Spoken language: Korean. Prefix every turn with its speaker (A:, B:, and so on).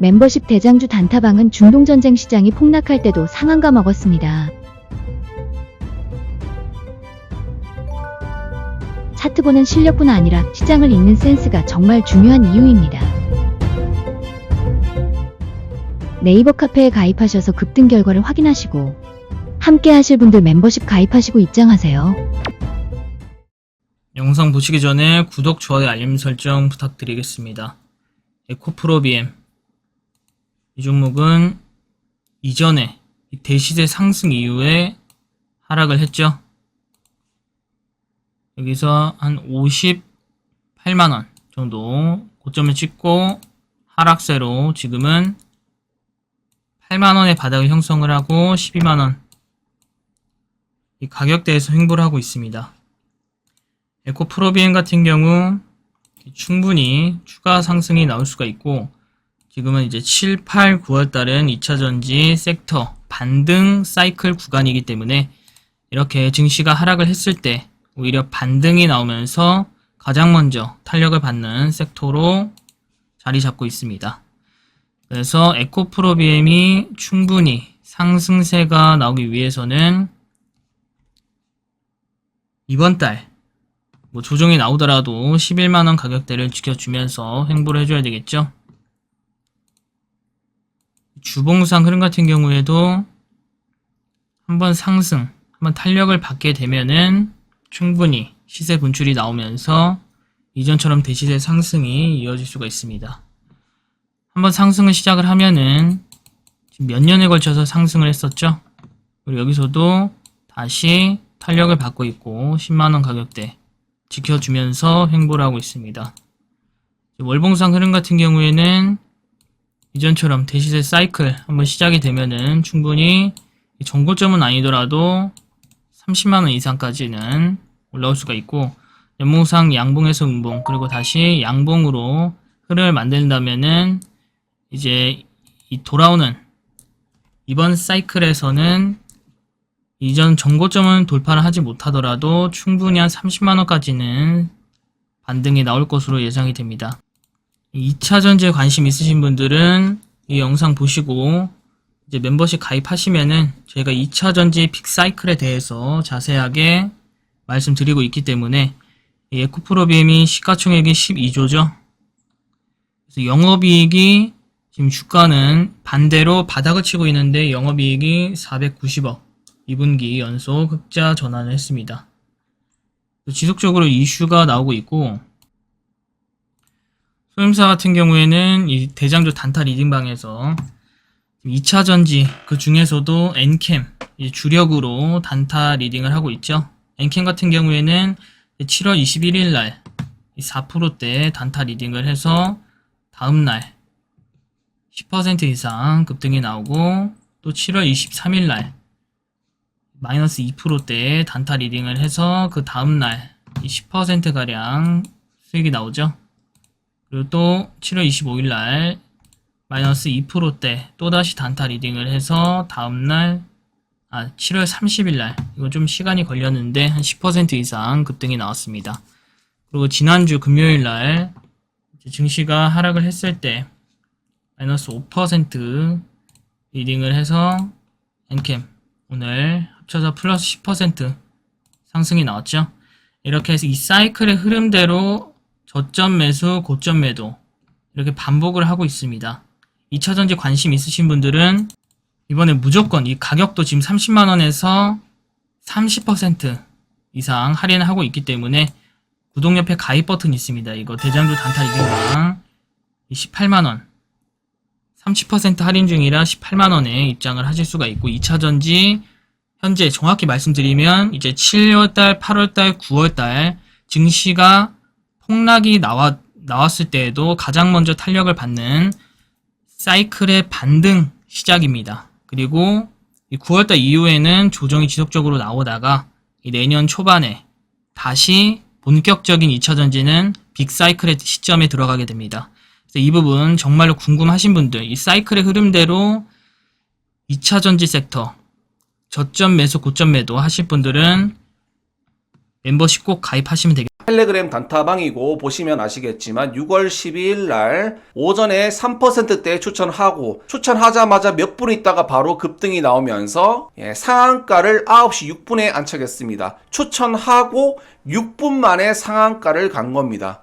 A: 멤버십 대장주 단타방은 중동전쟁 시장이 폭락할 때도 상한가 먹었습니다. 차트 보는 실력뿐 아니라 시장을 읽는 센스가 정말 중요한 이유입니다. 네이버 카페에 가입하셔서 급등 결과를 확인하시고 함께 하실 분들 멤버십 가입하시고 입장하세요.
B: 영상 보시기 전에 구독, 좋아요, 알림 설정 부탁드리겠습니다. 에코프로 BM 이 종목은 이전에 이 대시세 상승 이후에 하락을 했죠. 여기서 한 58만원 정도 고점을 찍고 하락세로 지금은 8만원의 바닥을 형성을 하고 12만원 이 가격대에서 횡보를 하고 있습니다. 에코 프로비엔 같은 경우 충분히 추가 상승이 나올 수가 있고 지금은 이제 7, 8, 9월 달은 2차 전지 섹터 반등 사이클 구간이기 때문에 이렇게 증시가 하락을 했을 때 오히려 반등이 나오면서 가장 먼저 탄력을 받는 섹터로 자리 잡고 있습니다. 그래서 에코프로비엠이 충분히 상승세가 나오기 위해서는 이번 달 뭐 조정이 나오더라도 11만원 가격대를 지켜주면서 횡보를 해줘야 되겠죠. 주봉상 흐름 같은 경우에도 한번 상승, 한번 탄력을 받게 되면은 충분히 시세 분출이 나오면서 이전처럼 대시세 상승이 이어질 수가 있습니다. 한번 상승을 시작을 하면은 몇 년에 걸쳐서 상승을 했었죠. 그리고 여기서도 다시 탄력을 받고 있고 10만원 가격대 지켜주면서 횡보를 하고 있습니다. 월봉상 흐름 같은 경우에는 이전처럼 대시세 사이클 한번 시작이 되면은 충분히 정고점은 아니더라도 30만원 이상까지는 올라올 수가 있고 연봉상 양봉에서 음봉 그리고 다시 양봉으로 흐름을 만든다면은 이제 이 돌아오는 이번 사이클에서는 이전 정고점은 돌파를 하지 못하더라도 충분히 한 30만원까지는 반등이 나올 것으로 예상이 됩니다. 2차 전지에 관심 있으신 분들은 이 영상 보시고 이제 멤버십 가입하시면은 저희가 2차 전지 빅사이클에 대해서 자세하게 말씀드리고 있기 때문에 이 에코프로비엠이 시가총액이 12조죠. 그래서 영업이익이 지금 주가는 반대로 바닥을 치고 있는데 영업이익이 490억 2분기 연속 흑자 전환을 했습니다. 지속적으로 이슈가 나오고 있고 소임사 같은 경우에는 이 대장주 단타 리딩방에서 2차 전지 그 중에서도 엔캠 주력으로 단타 리딩을 하고 있죠. 엔캠 같은 경우에는 7월 21일 날 4%대 단타 리딩을 해서 다음 날 10% 이상 급등이 나오고 또 7월 23일 날 마이너스 2%대 단타 리딩을 해서 그 다음 날 10%가량 수익이 나오죠. 그리고 또 7월 25일 날 마이너스 2%대 또다시 단타 리딩을 해서 다음날 아 7월 30일 날 이거 좀 시간이 걸렸는데 한 10% 이상 급등이 나왔습니다. 그리고 지난주 금요일 날 증시가 하락을 했을 때 마이너스 5% 리딩을 해서 엔캠 오늘 합쳐서 플러스 10% 상승이 나왔죠. 이렇게 해서 이 사이클의 흐름대로 저점 매수, 고점 매도 이렇게 반복을 하고 있습니다. 2차전지 관심 있으신 분들은 이번에 무조건 이 가격도 지금 30만원에서 30% 이상 할인을 하고 있기 때문에 구독 옆에 가입 버튼 있습니다. 이거 대장주 단타 이기랑 18만원 30% 할인 중이라 18만원에 입장을 하실 수가 있고 2차전지 현재 정확히 말씀드리면 이제 7월달, 8월달, 9월달 증시가 폭락이 나왔, 나왔을 때에도 가장 먼저 탄력을 받는 사이클의 반등 시작입니다. 그리고 9월달 이후에는 조정이 지속적으로 나오다가 내년 초반에 다시 본격적인 2차전지는 빅사이클의 시점에 들어가게 됩니다. 이 부분 정말로 궁금하신 분들, 이 사이클의 흐름대로 2차전지 섹터, 저점 매수, 고점 매도 하실 분들은 멤버십 꼭 가입하시면 되겠습니다.
C: 텔레그램 단타방이고 보시면 아시겠지만 6월 12일 날 오전에 3%대 추천하고 추천하자마자 몇 분 있다가 바로 급등이 나오면서 예, 상한가를 9시 6분에 안착했습니다. 추천하고 6분 만에 상한가를 간 겁니다.